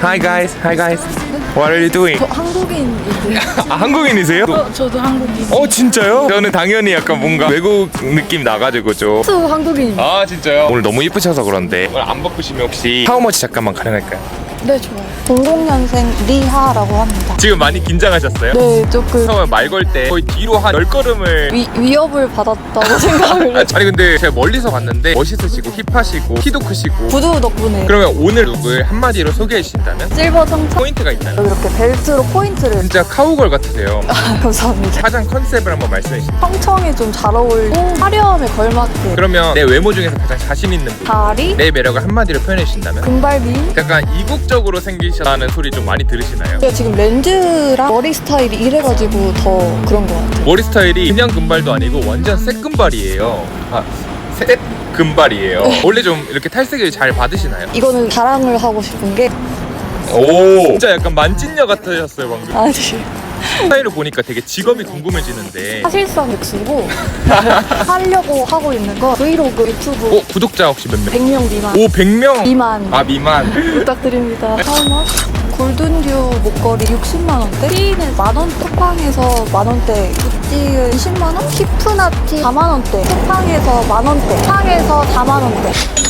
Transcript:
Hi guys, hi guys. What are you doing? 저 한국인인데. 아, 한국인이세요? 어, 저도 한국인. 어 진짜요? 저는 당연히 약간 뭔가 외국 느낌 나가지고 좀. 저 한국인입니다. 아 진짜요? 오늘 너무 이쁘셔서 그런데 오늘 안 바쁘시면 혹시 하우머치 잠깐만 가능할까요? 네, 좋아요. 00년생 리하라고 합니다. 지금 많이 긴장하셨어요? 네, 조금. 처음에 말걸 때 거의 뒤로 한 10걸음을 위, 위협을 받았다고 생각을 해요. 아니 근데 제가 멀리서 봤는데 멋있으시고 힙하시고 키도 크시고 구두 덕분에. 그러면 오늘 룩을 한마디로 소개해 주신다면? 실버 청차 포인트가 있다면 이렇게 벨트로 포인트를. 진짜 카우걸 같으세요. 감사합니다. 화장 컨셉을 한번 말씀해 주세요. 청청에 좀잘 어울리고 화려함에 걸맞게. 그러면 내 외모 중에서 가장 자신 있는 부분. 다리, 내 매력을 한마디로 표현해 주신다면? 금발 미 약간 이국 적으로 생기셨다는 소리 좀 많이 들으시나요? 제가 지금 렌즈랑 머리 스타일이 이래가지고 더 그런 것 같아요. 머리 스타일이 그냥 금발도 아니고 완전 새금발이에요 아, 새 금발이에요 원래 좀 이렇게 탈색을 잘 받으시나요? 이거는 자랑을 하고 싶은 게 오 진짜 약간 만찢녀 같으셨어요 방금 아니 스타일을 보니까 되게 직업이 궁금해지는데 사실상 X고 하려고 하고 있는 거 브이로그 유튜브 어? 구독자 혹시 몇 명? 100명 미만 오 100명? 미만 아 미만 부탁드립니다. 하우머 골든듀 목걸이 60만 원대, 티는 만 원, 쿠팡에서 만 원대, 구찌는 20만 원, 히프나티 4만 원대, 쿠팡에서 만 원대, 쿠팡에서 4만 원대.